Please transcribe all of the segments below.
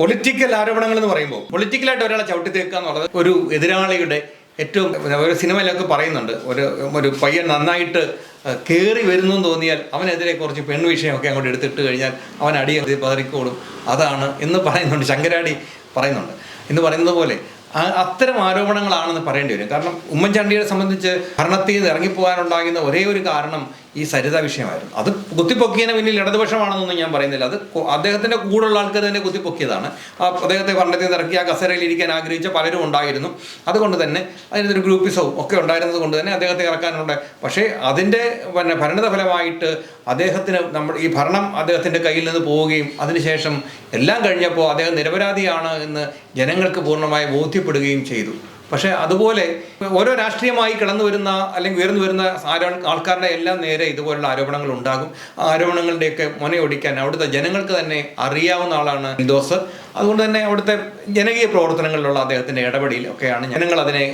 Political ആരോപണങ്ങൾ എന്ന് പറയുമ്പോൾ പൊളിറ്റിക്കലായിട്ട് ഒരാളെ ചവിട്ടി തീർക്കുക എന്നുള്ളത് ഒരു എതിരാളിയുടെ ഏറ്റവും ഒരു സിനിമയിലൊക്കെ പറയുന്നുണ്ട്. ഒരു ഒരു പയ്യൻ നന്നായിട്ട് കയറി വരുന്നു എന്ന് തോന്നിയാൽ അവനെതിരെ കുറച്ച് പെൺ വിഷയമൊക്കെ അങ്ങോട്ട് എടുത്തിട്ട് കഴിഞ്ഞാൽ അവൻ അടി പതറിക്കോളും. അതാണ് എന്ന് പറയുന്നുണ്ട്. ശങ്കരാടി പറയുന്നുണ്ട്. എന്ന് പറയുന്നത് പോലെ അത്തരം ആരോപണങ്ങളാണെന്ന് പറയേണ്ടി വരും. കാരണം ഉമ്മൻചാണ്ടിയെ സംബന്ധിച്ച് ഭരണത്തിൽ നിന്ന് ഇറങ്ങിപ്പോകാനുണ്ടാകുന്ന ഒരേ ഒരു കാരണം ഈ സരിത വിഷയമായിരുന്നു. അത് കുത്തിപ്പൊക്കിയതിന് പിന്നിൽ ഇടതുപക്ഷമാണെന്നൊന്നും ഞാൻ പറയുന്നില്ല. അത് അദ്ദേഹത്തിന്റെ കൂടെയുള്ള ആൾക്കാർ തന്നെ കുത്തിപ്പൊക്കിയതാണ്. അദ്ദേഹത്തെ ഭരണത്തിൽ നിന്ന് ഇറക്കി ആ കസേരയിൽ ഇരിക്കാൻ ആഗ്രഹിച്ച പലരും ഉണ്ടായിരുന്നു. അതുകൊണ്ട് തന്നെ അതിനൊരു ഗ്രൂപ്പിസവും ഒക്കെ ഉണ്ടായിരുന്നത് കൊണ്ട് തന്നെ അദ്ദേഹത്തെ ഇറക്കാനുണ്ട്. പക്ഷേ അതിന്റെ പിന്നെ ഭരണത ഫലമായിട്ട് അദ്ദേഹത്തിന് നമ്മൾ ഈ ഭരണം അദ്ദേഹത്തിന്റെ കയ്യിൽ നിന്ന് പോവുകയും അതിനുശേഷം എല്ലാം കഴിഞ്ഞപ്പോൾ അദ്ദേഹം നിരപരാധിയാണ് എന്ന് ജനങ്ങൾക്ക് പൂർണമായി ബോധ്യപ്പെടുകയും ചെയ്തു. പക്ഷേ അതുപോലെ ഓരോ രാഷ്ട്രീയമായി കിടന്നു വരുന്ന അല്ലെങ്കിൽ ഉയർന്നു വരുന്ന ആൾക്കാരുടെ എല്ലാം നേരെ ഇതുപോലുള്ള ആരോപണങ്ങൾ ഉണ്ടാകും. ആ ആരോപണങ്ങളുടെയൊക്കെ മുനയൊടിക്കാൻ അവിടുത്തെ ജനങ്ങൾക്ക് തന്നെ അറിയാവുന്ന ആളാണ് ദോസ് അതുകൊണ്ട് തന്നെ അവിടുത്തെ ജനകീയ പ്രവർത്തനങ്ങളിലുള്ള അദ്ദേഹത്തിന്റെ ഇടപെടൽ ഒക്കെയാണ് ജനങ്ങൾ അതിനെ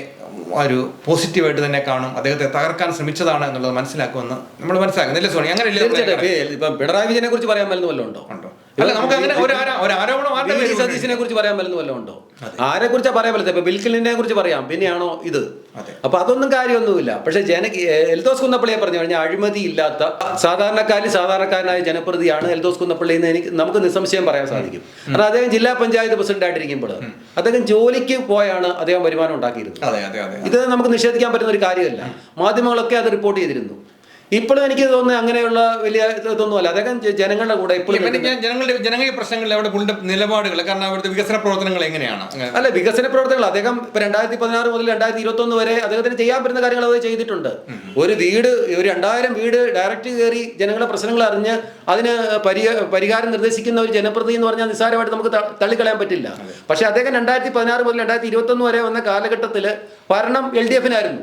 ഒരു പോസിറ്റീവായിട്ട് തന്നെ കാണും. അദ്ദേഹത്തെ തകർക്കാൻ ശ്രമിച്ചതാണ് എന്നുള്ളത് മനസ്സിലാക്കുമെന്ന് നമ്മൾ മനസ്സിലാക്കുന്നില്ല സോണി? അങ്ങനെയല്ലേ ഇപ്പം പിണറായി വിജയനെ കുറിച്ച് പറയാൻ പറ്റുന്ന വല്ലതും ഉണ്ടോ? ഉണ്ടോ? അല്ല നമുക്ക് അങ്ങനെ ഒരു ആരോപണം വി. ഡി. പേരിൽ കുറിച്ച് പറയാൻ പറ്റുന്ന വല്ലതും ഉണ്ടോ? ആരെ കുറിച്ച് പറയാൻ പറ്റത്തില്ല. ഇപ്പൊ ബിൽക്കിലിനെ കുറിച്ച് പറയാം. പിന്നെയാണോ ഇത്. അപ്പൊ അതൊന്നും കാര്യമൊന്നുമില്ല. പക്ഷെ ജന എൽദോസ് കുന്നപ്പള്ളിയെ പറഞ്ഞു കഴിഞ്ഞാൽ അഴിമതി ഇല്ലാത്ത സാധാരണക്കാരിൽ സാധാരണക്കാരനായ ജനപ്രതിയാണ് എൽദോസ് കുന്നപ്പള്ളി എന്ന് എനിക്ക് നമുക്ക് നിസ്സംശയം പറയാൻ സാധിക്കും. കാരണം അദ്ദേഹം ജില്ലാ പഞ്ചായത്ത് പ്രസിഡന്റ് ആയിട്ടിരിക്കുമ്പോൾ അദ്ദേഹം ജോലിക്ക് പോയാണ് അദ്ദേഹം വരുമാനം ഉണ്ടാക്കിയിരുന്നത്. ഇത് നമുക്ക് നിഷേധിക്കാൻ പറ്റുന്ന ഒരു കാര്യമല്ല. മാധ്യമങ്ങളൊക്കെ അത് റിപ്പോർട്ട് ചെയ്തിരുന്നു. ഇപ്പോഴും എനിക്ക് തോന്നുന്നത് അങ്ങനെയുള്ള വലിയ ഇതൊന്നുമല്ല. അദ്ദേഹം ജനങ്ങളുടെ കൂടെ ഇപ്പോഴും ജനങ്ങളുടെ ജനകീയ പ്രശ്നങ്ങളിൽ അവിടെ പുള്ളിയുടെ നിലപാടുകൾ കാരണം അവിടുത്തെ വികസന പ്രവർത്തനങ്ങൾ എങ്ങനെയാണ്? അല്ല വികസന പ്രവർത്തനങ്ങൾ. അദ്ദേഹം ഇപ്പൊ രണ്ടായിരത്തി പതിനാറ് മുതൽ രണ്ടായിരത്തി ഇരുപത്തി ഒന്ന് വരെ അദ്ദേഹത്തിന് ചെയ്യാൻ പറ്റുന്ന കാര്യങ്ങൾ അത് ചെയ്തിട്ടുണ്ട്. ഒരു വീട് ഒരു രണ്ടായിരം വീട് ഡയറക്റ്റ് കയറി ജനങ്ങളുടെ പ്രശ്നങ്ങൾ അറിഞ്ഞ് അതിന് പരിഹ പരിഹാരം നിർദ്ദേശിക്കുന്ന ഒരു ജനപ്രതിനിധി എന്ന് പറഞ്ഞാൽ നിസ്സാരമായിട്ട് നമുക്ക് തള്ളിക്കളയാൻ പറ്റില്ല. പക്ഷെ അദ്ദേഹം രണ്ടായിരത്തി പതിനാറ് മുതൽ രണ്ടായിരത്തി ഇരുപത്തി ഒന്ന് വരെ വന്ന കാലഘട്ടത്തിൽ ഭരണം എൽ ഡി എഫിനായിരുന്നു.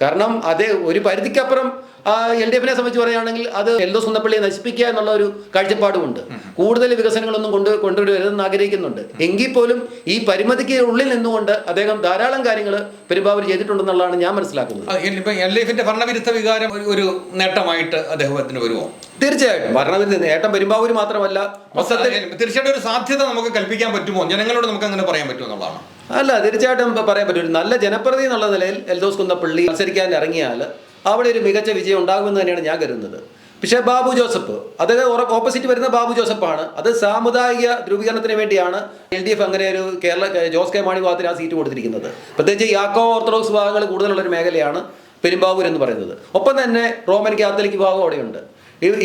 കാരണം അതേ ഒരു പരിധിക്കപ്പുറം എൽ ഡി എഫിനെ സംബന്ധിച്ച് പറയുകയാണെങ്കിൽ അത് എൽദോ സുന്നപ്പള്ളിയെ നശിപ്പിക്കുക എന്നുള്ള ഒരു കാഴ്ചപ്പാടുമുണ്ട്. കൂടുതൽ വികസനങ്ങളൊന്നും കൊണ്ട് കൊണ്ടുവരുമെന്ന് ആഗ്രഹിക്കുന്നുണ്ട്. എങ്കിൽ പോലും ഈ പരിമിതിക്ക് ഉള്ളിൽ നിന്നുകൊണ്ട് അദ്ദേഹം ധാരാളം കാര്യങ്ങൾ പെരുമ്പാവൂർ ചെയ്തിട്ടുണ്ടെന്നുള്ളതാണ് ഞാൻ മനസ്സിലാക്കുന്നത്. എൽ ഡി എഫിന്റെ ഭരണവിരുദ്ധ വികാരം ഒരു- ഒരു നേട്ടമായിട്ട് അദ്ദേഹത്തിന് വരുമോ? തീർച്ചയായിട്ടും. ഭരണവിരുദ്ധ നേട്ടം പെരുമ്പാവൂർ മാത്രമല്ല മൊത്തത്തിൽ തീർച്ചയായിട്ടും ഒരു സാധ്യത നമുക്ക് കൽപ്പിക്കാൻ പറ്റുമോ? ജനങ്ങളോട് നമുക്ക് അങ്ങനെ പറയാൻ പറ്റുമോ എന്നുള്ളതാണ്. അല്ല തീർച്ചയായിട്ടും പറയാൻ പറ്റും. നല്ല ജനപ്രതി എന്നുള്ള നിലയിൽ എൽദോസ് കുന്നപ്പള്ളി മത്സരിക്കാൻ ഇറങ്ങിയാൽ അവിടെ ഒരു മികച്ച വിജയം ഉണ്ടാകുമെന്ന് തന്നെയാണ് ഞാൻ കരുതുന്നത്. പക്ഷേ ബാബു ജോസഫ് അദ്ദേഹം ഓപ്പോസിറ്റ് വരുന്ന ബാബു ജോസഫാണ്. അത് സാമുദായിക ധ്രുവീകരണത്തിന് വേണ്ടിയാണ് എൽ ഡി എഫ് അങ്ങനെ ഒരു കേരള ജോസ് കെ മാണി ഭാഗത്തിന് ആ സീറ്റ് കൊടുത്തിരിക്കുന്നത്. പ്രത്യേകിച്ച് യാക്കോ ഓർത്തഡോക്സ് വിഭാഗങ്ങൾ കൂടുതലുള്ളൊരു മേഖലയാണ് പെരുമ്പാവൂർ എന്ന് പറയുന്നത്. ഒപ്പം തന്നെ റോമൻ കാത്തലിക് വിഭാഗം അവിടെയുണ്ട്.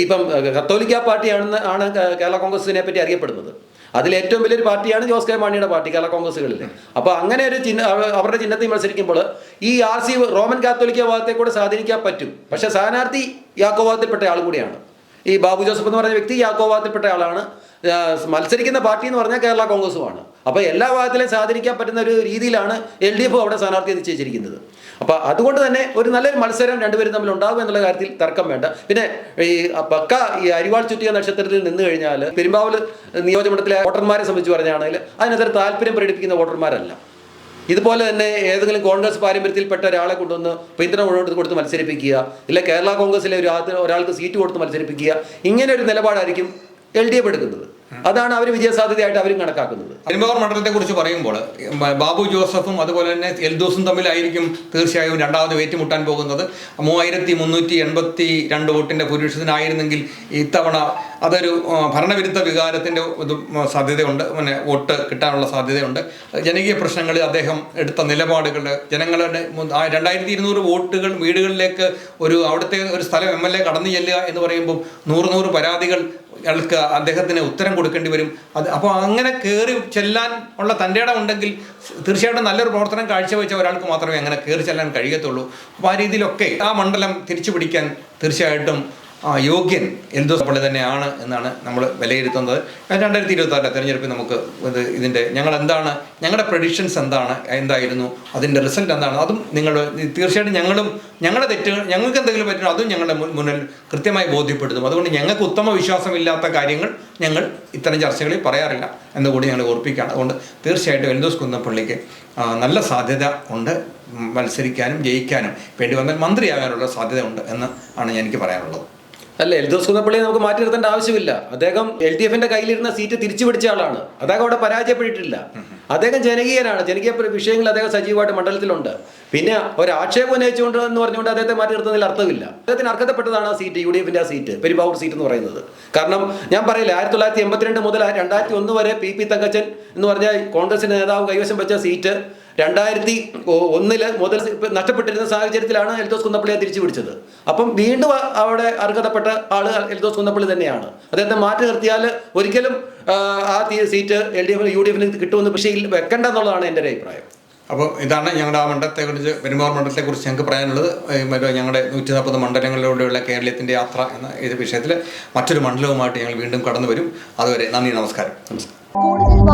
ഇപ്പം കത്തോലിക്ക പാർട്ടിയാണെന്ന് ആണ് കേരള കോൺഗ്രസിനെ പറ്റി അറിയപ്പെടുന്നത്. അതിൽ ഏറ്റവും വലിയൊരു പാർട്ടിയാണ് ജോസ് കെ മാണിയുടെ പാർട്ടി കേരള കോൺഗ്രസ്സുകളിൽ. അപ്പോൾ അങ്ങനെ ഒരു ചിഹ്ന അവരുടെ ചിഹ്നത്തിൽ മത്സരിക്കുമ്പോൾ ഈ ആർ സി റോമൻ കാത്തോലിക്ക ഭാഗത്തെ കൂടെ സ്വാധീനിക്കാൻ പറ്റും. പക്ഷെ സ്ഥാനാർത്ഥി യാക്കോവാദത്തിൽപ്പെട്ട ആൾ കൂടിയാണ്. ഈ ബാബു ജോസഫ് എന്ന് പറഞ്ഞ വ്യക്തി യാക്കോവാദത്തിൽപ്പെട്ട ആളാണ്. മത്സരിക്കുന്ന പാർട്ടി എന്ന് പറഞ്ഞാൽ കേരള കോൺഗ്രസുമാണ് അപ്പോൾ എല്ലാ ഭാഗത്തിലും സാധരിക്കാൻ പറ്റുന്ന ഒരു രീതിയിലാണ് എൽ ഡി എഫ് അവിടെ സ്ഥാനാർത്ഥിയെ നിശ്ചയിച്ചിരിക്കുന്നത്. അപ്പോൾ അതുകൊണ്ട് തന്നെ ഒരു നല്ലൊരു മത്സരം രണ്ടുപേരും തമ്മിൽ ഉണ്ടാകും എന്നുള്ള കാര്യത്തിൽ തർക്കം വേണ്ട. പിന്നെ ഈ പക്ക ഈ അരിവാൾ ചുറ്റിയ നക്ഷത്രത്തിൽ നിന്ന് കഴിഞ്ഞാൽ പെരുമ്പാവൂർ നിയോജകമണ്ഡലത്തിലെ വോട്ടർമാരെ സംബന്ധിച്ച് പറഞ്ഞാണെങ്കിൽ അതിനെതിരെ താല്പര്യം പ്രകടിപ്പിക്കുന്ന വോട്ടർമാരല്ല. ഇതുപോലെ തന്നെ ഏതെങ്കിലും കോൺഗ്രസ് പാരമ്പര്യത്തിൽപ്പെട്ട ഒരാളെ കൊണ്ടുവന്ന് പിന്തുണ മുഴുവൻ കൊടുത്ത് മത്സരിപ്പിക്കുക ഇല്ല കേരള കോൺഗ്രസിലെ ഒരു ഒരാൾക്ക് സീറ്റ് കൊടുത്ത് മത്സരിപ്പിക്കുക ഇങ്ങനെ ഒരു നിലപാടായിരിക്കും എൽ ഡി എഫ് എടുക്കുന്നത്. അതാണ് അവർ വിജയസാധ്യതയായിട്ട് അവരും കണക്കാക്കുന്നത്. പെരുമ്പാവൂർ മണ്ഡലത്തെ കുറിച്ച് പറയുമ്പോൾ ബാബു ജോസഫും അതുപോലെ തന്നെ എൽദോസും തമ്മിലായിരിക്കും തീർച്ചയായും രണ്ടാമത് ഏറ്റുമുട്ടാൻ പോകുന്നത്. മൂവായിരത്തി മുന്നൂറ്റി എൺപത്തി രണ്ട് വോട്ടിന്റെ ഭൂരിപക്ഷത്തിനായിരുന്നെങ്കിൽ ഇത്തവണ അതൊരു ഭരണവിരുദ്ധ വികാരത്തിന്റെ സാധ്യതയുണ്ട്. പിന്നെ വോട്ട് കിട്ടാനുള്ള സാധ്യതയുണ്ട്. ജനകീയ പ്രശ്നങ്ങളിൽ അദ്ദേഹം എടുത്ത നിലപാടുകൾ ജനങ്ങളുടെ രണ്ടായിരത്തി ഇരുന്നൂറ് വോട്ടുകൾ വീടുകളിലേക്ക് ഒരു അവിടുത്തെ ഒരു സ്ഥലം എം എൽ എ കടന്നു ചെല്ലുക എന്ന് പറയുമ്പോൾ നൂറ് നൂറ് പരാതികൾ അയാൾക്ക് അദ്ദേഹത്തിന് ഉത്തരം കൊടുക്കേണ്ടി വരും. അത് അപ്പോൾ അങ്ങനെ കയറി ചെല്ലാൻ ഉള്ള തന്റെ ഇടം ഉണ്ടെങ്കിൽ തീർച്ചയായിട്ടും നല്ലൊരു പ്രവർത്തനം കാഴ്ചവെച്ച ഒരാൾക്ക് മാത്രമേ അങ്ങനെ കയറി ചെല്ലാൻ കഴിയത്തുള്ളൂ. അപ്പോൾ ആ രീതിയിലൊക്കെ ആ മണ്ഡലം തിരിച്ചു പിടിക്കാൻ തീർച്ചയായിട്ടും ആ, യോഗ്യൻ എന്തോ പള്ളി തന്നെയാണ് എന്നാണ് നമ്മൾ വിലയിരുത്തുന്നത്. രണ്ടായിരത്തി ഇരുപത്തി ആറിലെ തെരഞ്ഞെടുപ്പിൽ നമുക്ക് ഇത് ഇതിന്റെ ഞങ്ങൾ എന്താണ് ഞങ്ങളുടെ പ്രഡിക്ഷൻസ് എന്താണ് എന്തായിരുന്നു അതിന്റെ റിസൾട്ട് എന്താണ് അതും നിങ്ങൾ തീർച്ചയായിട്ടും ഞങ്ങളും ഞങ്ങളുടെ തെറ്റുകൾ ഞങ്ങൾക്ക് എന്തെങ്കിലും പറ്റുമോ അതും ഞങ്ങളുടെ മുന്നിൽ കൃത്യമായി ബോധ്യപ്പെടുത്തും. അതുകൊണ്ട് ഞങ്ങൾക്ക് ഉത്തമ വിശ്വാസമില്ലാത്ത കാര്യങ്ങൾ ഞങ്ങൾ ഇത്തരം ചർച്ചകളിൽ പറയാറില്ല എന്നുകൂടി ഞങ്ങൾ ഓർപ്പിക്കുകയാണ്. അതുകൊണ്ട് തീർച്ചയായിട്ടും എൽദോസ് കുന്നപ്പള്ളിക്ക് നല്ല സാധ്യത ഉണ്ട്. മത്സരിക്കാനും ജയിക്കാനും വേണ്ടി വന്നാൽ മന്ത്രിയാകാനുള്ള സാധ്യത ഉണ്ട് എന്ന് ആണ് എനിക്ക് പറയാനുള്ളത്. അല്ല എൽദോസ് കുന്നപ്പള്ളിയെ നമുക്ക് മാറ്റി നിർത്തേണ്ട ആവശ്യമില്ല. അദ്ദേഹം എൽ ഡി എഫിന്റെ കയ്യിലിരുന്ന സീറ്റ് തിരിച്ചു പിടിച്ച ആളാണ്. അദ്ദേഹം അവിടെ പരാജയപ്പെട്ടിട്ടില്ല. അദ്ദേഹം ജനകീയനാണ്. ജനകീയ വിഷയങ്ങൾ അദ്ദേഹം സജീവമായിട്ട് മണ്ഡലത്തിലുണ്ട്. പിന്നെ ഒരു ആക്ഷേപം ഉന്നയിച്ചുകൊണ്ട് എന്ന് പറഞ്ഞുകൊണ്ട് അദ്ദേഹത്തെ മാറ്റി നിർത്തുന്നതിൽ അർത്ഥമില്ല. അദ്ദേഹത്തിന് അർഹതപ്പെട്ടതാണ് ആ സീറ്റ് യു ഡി എഫിന്റെ ആ സീറ്റ് പെരുമ്പാവൂർ സീറ്റ് എന്ന് പറയുന്നത്. കാരണം ഞാൻ പറയില്ല ആയിരത്തി തൊള്ളായിരത്തി എൺപത്തിരണ്ട് മുതൽ രണ്ടായിരത്തി ഒന്ന് വരെ പി പി തങ്കച്ചൻ എന്ന് പറഞ്ഞ കോൺഗ്രസിന്റെ നേതാവ് കൈവശം വെച്ച സീറ്റ് രണ്ടായിരത്തി ഒന്നിൽ ഒന്നിൽ മുതൽ നഷ്ടപ്പെട്ടിരുന്ന സാഹചര്യത്തിലാണ് എൽദോസ് കുന്നപ്പള്ളിയെ തിരിച്ചു പിടിച്ചത് അപ്പം വീണ്ടും അവിടെ അർഹതപ്പെട്ട ആൾ എൽദോസ് കുന്നപ്പള്ളി തന്നെയാണ്. അദ്ദേഹത്തെ മാറ്റി നിർത്തിയാൽ ഒരിക്കലും ആ, സീറ്റ് എൽ ഡി എഫിന് യു ഡി എഫിന് കിട്ടുമെന്ന് പക്ഷേ ഇല്ല- വെക്കണ്ട എന്നുള്ളതാണ് എന്റെ ഒരു അഭിപ്രായം. അപ്പോൾ ഇതാണ് ഞങ്ങളുടെ ആ മണ്ഡലത്തെ കുറിച്ച് പെരുമാർ മണ്ഡലത്തെ കുറിച്ച് ഞങ്ങൾക്ക് പറയാനുള്ളത്. മറ്റേ ഞങ്ങളുടെ നൂറ്റി നാൽപ്പത് മണ്ഡലങ്ങളിലൂടെയുള്ള കേരളത്തിന്റെ യാത്ര എന്ന ഇത് വിഷയത്തിൽ മറ്റൊരു മണ്ഡലവുമായിട്ട് ഞങ്ങൾ വീണ്ടും കടന്നു വരും അതുവരെ നന്ദി നമസ്കാരം. നമസ്കാരം.